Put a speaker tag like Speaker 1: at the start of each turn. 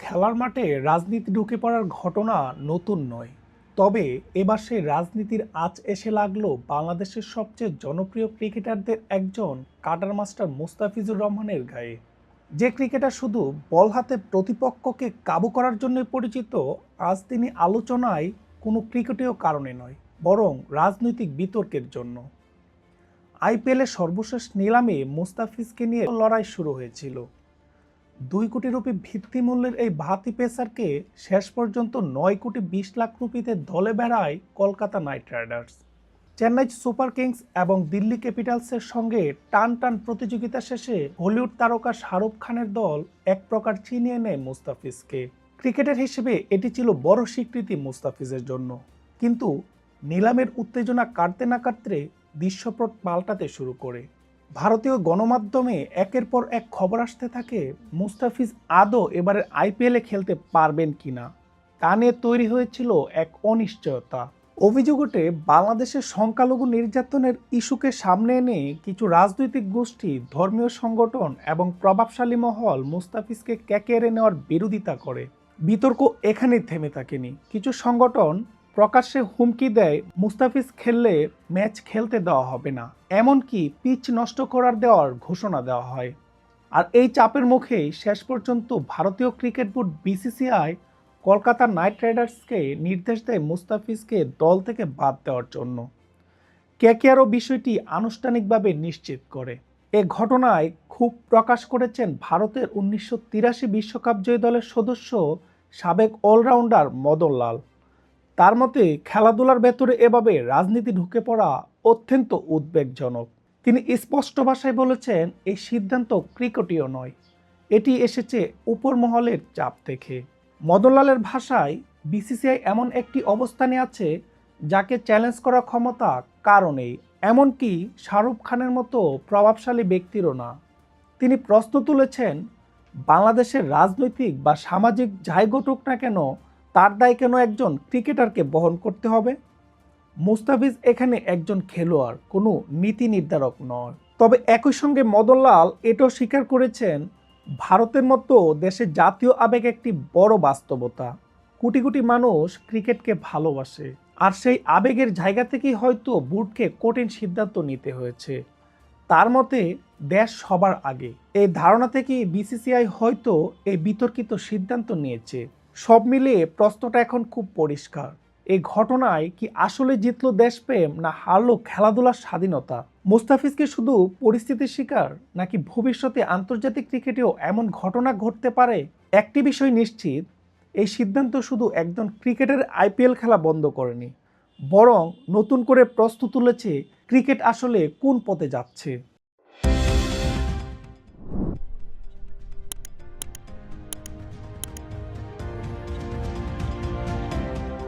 Speaker 1: খেলার মাঠে রাজনীতি ঢুকে পড়ার ঘটনা নতুন নয়। তবে এবার সেই রাজনীতির আজ এসে লাগল বাংলাদেশের সবচেয়ে জনপ্রিয় ক্রিকেটারদের একজন কাটার মাস্টার মুস্তাফিজুর রহমানের গায়ে। যে ক্রিকেটার শুধু বল হাতে প্রতিপক্ষকে কাবু করার জন্য পরিচিত, আজ তিনি আলোচনায় কোনো ক্রিকেটীয় কারণে নয়, বরং রাজনৈতিক বিতর্কের জন্য। আইপিএলের সর্বশেষ নিলামে মুস্তাফিজকে নিয়ে লড়াই শুরু হয়েছিল। দুই কোটি রুপি ভিত্তিমূল্যের এই ভাতি পেসারকে শেষ পর্যন্ত নয় কোটি বিশ লাখ রুপিতে দলে বেড়ায় Kolkata Knight Riders. Chennai Super Kings এবং দিল্লি ক্যাপিটালসের সঙ্গে টান টান প্রতিযোগিতা শেষে হলিউড তারকা শাহরুখ খানের দল এক প্রকার চিনিয়ে নেয় মুস্তাফিজকে। ক্রিকেটার হিসেবে এটি ছিল বড় স্বীকৃতি মুস্তাফিজের জন্য। কিন্তু নিলামের উত্তেজনা কাটতে না কাটতে দৃশ্যপট পাল্টাতে শুরু করে। ভারতীয় গণমাধ্যমে একের পর এক খবর আসতে থাকে, মুস্তাফিজ আদৌ এবারে আইপিএলে খেলতে পারবেন কিনা? তা নিয়ে তৈরি হয়েছিল এক অনিশ্চয়তা। অভিযোগ ওঠে, বাংলাদেশের সংখ্যালঘু নির্যাতনের ইস্যুকে সামনে এনে কিছু রাজনৈতিক গোষ্ঠী, ধর্মীয় সংগঠন এবং প্রভাবশালী মহল মুস্তাফিজকে কেকেরে নেওয়ার বিরোধিতা করে। বিতর্ক এখানেই থেমে থাকেনি। কিছু সংগঠন প্রকাশ্যে হুমকি দেয় মুস্তাফিজ খেললে ম্যাচ খেলতে দেওয়া হবে না। এমনকি পিচ নষ্ট করার দেওয়ার ঘোষণা দেওয়া হয়। আর এই চাপের মুখেই শেষ পর্যন্ত ভারতীয় cricket board BCCI Kolkata Knight রাইডার্সকে নির্দেশ দেয় মুস্তাফিজকে দল থেকে বাদ দেওয়ার জন্য। কেকেআরও বিষয়টি আনুষ্ঠানিকভাবে নিশ্চিত করে। এ ঘটনায় খুব প্রকাশ করেছেন ভারতের উনিশশো বিশ্বকাপ জয়ী দলের সদস্য সাবেক অলরাউন্ডার মদন লাল তার মতে, খেলাধুলার ভেতরে এভাবে রাজনীতি ঢুকে পড়া অত্যন্ত উদ্বেগজনক। তিনি স্পষ্ট ভাষায় বলেছেন, এই সিদ্ধান্ত ক্রিকেটীয় নয়। এটি এসেছে উপর মহলের চাপ থেকে। মদনলালের ভাষায়, বিসিসিআই এমন একটি অবস্থানে আছে, যাকে চ্যালেঞ্জ করার ক্ষমতা কারণেই এমনকি শাহরুখ খানের মতো প্রভাবশালী ব্যক্তিরও না। তিনি প্রশ্ন তুলেছেন, বাংলাদেশের রাজনৈতিক বা সামাজিক যাই ঘটুক না কেন তার দায় কেন একজন ক্রিকেটারকে বহন করতে হবে? মুস্তাফিজ এখানে একজন খেলোয়াড়, কোনো নীতি নির্ধারক নয়। তবে একই সঙ্গে মদনলাল এটাও স্বীকার করেছেন, ভারতের মতো দেশের জাতীয় আবেগ একটি বড় বাস্তবতা। কোটি কোটি মানুষ ক্রিকেটকে ভালোবাসে, আর সেই আবেগের জায়গা থেকেই হয়তো বুটকে কঠিন সিদ্ধান্ত নিতে হয়েছে। তার মতে, দেশ সবার আগে। এই ধারণা থেকেই বিসিসিআই হয়তো এই বিতর্কিত সিদ্ধান্ত নিয়েছে। সব মিলিয়ে প্রশ্নটা এখন খুব পরিষ্কার। এই ঘটনায় কি আসলে জিতলো দেশপ্রেম না হারলো খেলাধুলার স্বাধীনতা? মুস্তাফিজকে শুধু পরিস্থিতির শিকার নাকি ভবিষ্যতে আন্তর্জাতিক ক্রিকেটেও এমন ঘটনা ঘটতে পারে? একটি বিষয় নিশ্চিত, এই সিদ্ধান্ত শুধু একজন ক্রিকেটের আইপিএল খেলা বন্ধ করেনি, বরং নতুন করে প্রশ্ন তুলেছে ক্রিকেট আসলে কোন পথে যাচ্ছে।